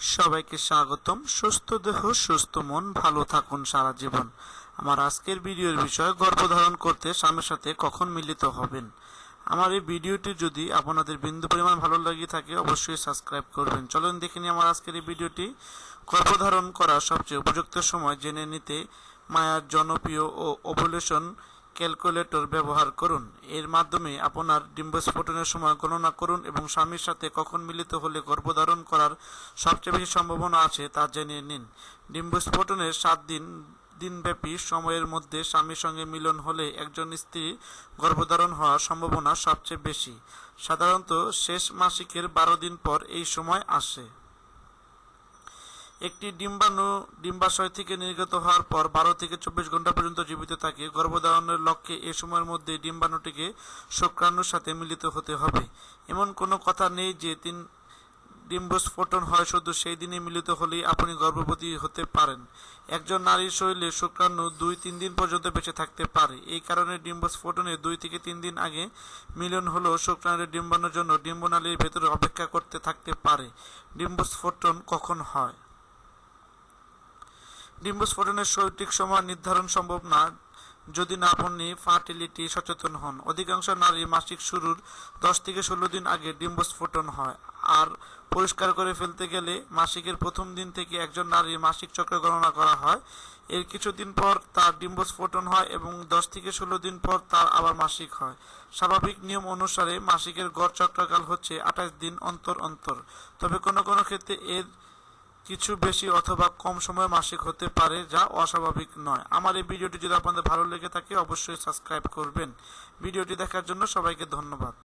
সবাইকে স্বাগতম। সুস্থ দেহ, সুস্থ মন, ভালো থাকুন সারা জীবন। আমার আজকের ভিডিওর বিষয় গর্ভধারণ করতে স্বামীর সাথে কখন মিলিত হবেন? আমার এই ভিডিওটি যদি আপনাদের বিন্দু পরিমাণ ভালো লাগে থাকে, অবশ্যই সাবস্ক্রাইব করবেন। চলুন দেখে নিই আমার আজকের এই ভিডিওটি। গর্ভধারণ করার সবচেয়ে উপযুক্ত সময় জেনে নিতে মায়ার জনপ্রিয় ও ওভুলেশন ক্যালকুলেটর ব্যবহার করুন। এর মাধ্যমে আপনার ডিম্বস্ফোটনের সময় গণনা করুন এবং স্বামীর সাথে কখন মিলিত হলে গর্ভধারণ করার সবচেয়ে বেশি সম্ভাবনা আছে তা জেনে নিন। ডিম্বস্ফোটনের সাত দিন, দিনব্যাপী সময়ের মধ্যে স্বামীর সঙ্গে মিলন হলে একজন স্ত্রী গর্ভধারণ হওয়ার সম্ভাবনা সবচেয়ে বেশি। সাধারণত শেষ মাসিকের বারো দিন পর এই সময় আসে। একটি ডিম্বাণু ডিম্বাশয় থেকে নির্গত হওয়ার পর বারো থেকে চব্বিশ ঘণ্টা পর্যন্ত জীবিত থাকে। গর্ভধারণের লক্ষ্যে এ সময়ের মধ্যে ডিম্বাণুটিকে শুক্রাণুর সাথে মিলিত হতে হবে। এমন কোনো কথা নেই যে তিন ডিম্বস্ফোটন হয়, শুধু সেই দিনে মিলিত হলেই আপনি গর্ভবতী হতে পারেন। একজন নারীর শরীরে শুক্রাণু দুই তিন দিন পর্যন্ত বেঁচে থাকতে পারে। এই কারণে ডিম্বস্ফোটনের দুই থেকে তিন দিন আগে মিলন হলেও শুক্রাণুর ডিম্বাণুর জন্য ডিম্বনালীর ভেতরে অপেক্ষা করতে থাকতে পারে। ডিম্বস্ফোটন কখন হয়? ডিম্বস্ফোটনের সঠিক সময় নির্ধারণ সম্ভব না। যদি না আপনি ফার্টিলিটি সচেতন হন। অধিকাংশ নারী মাসিক শুরুর দশ থেকে ষোলো দিন আগে ডিম্বস্ফোটন হয়। আর পরিষ্কার করে ফেলতে গেলে মাসিকের প্রথম দিন থেকে একজন নারীর মাসিক চক্র গণনা করা হয়। এর কিছুদিন পর তার ডিম্বস্ফোটন হয় এবং দশ থেকে ষোলো দিন পর তার আবার মাসিক হয়। স্বাভাবিক নিয়ম অনুসারে মাসিকের গড় চক্রকাল হচ্ছে আঠাশ দিন অন্তর অন্তর। তবে কোনো কোনো ক্ষেত্রে এর কিছু বেশি অথবা কম সময় মাসিক হতে পারে, যা অস্বাভাবিক নয়। আমার এই ভিডিওটি যদি আপনাদের ভালো লেগে থাকে, অবশ্যই সাবস্ক্রাইব করবেন। ভিডিওটি দেখার জন্য সবাইকে ধন্যবাদ।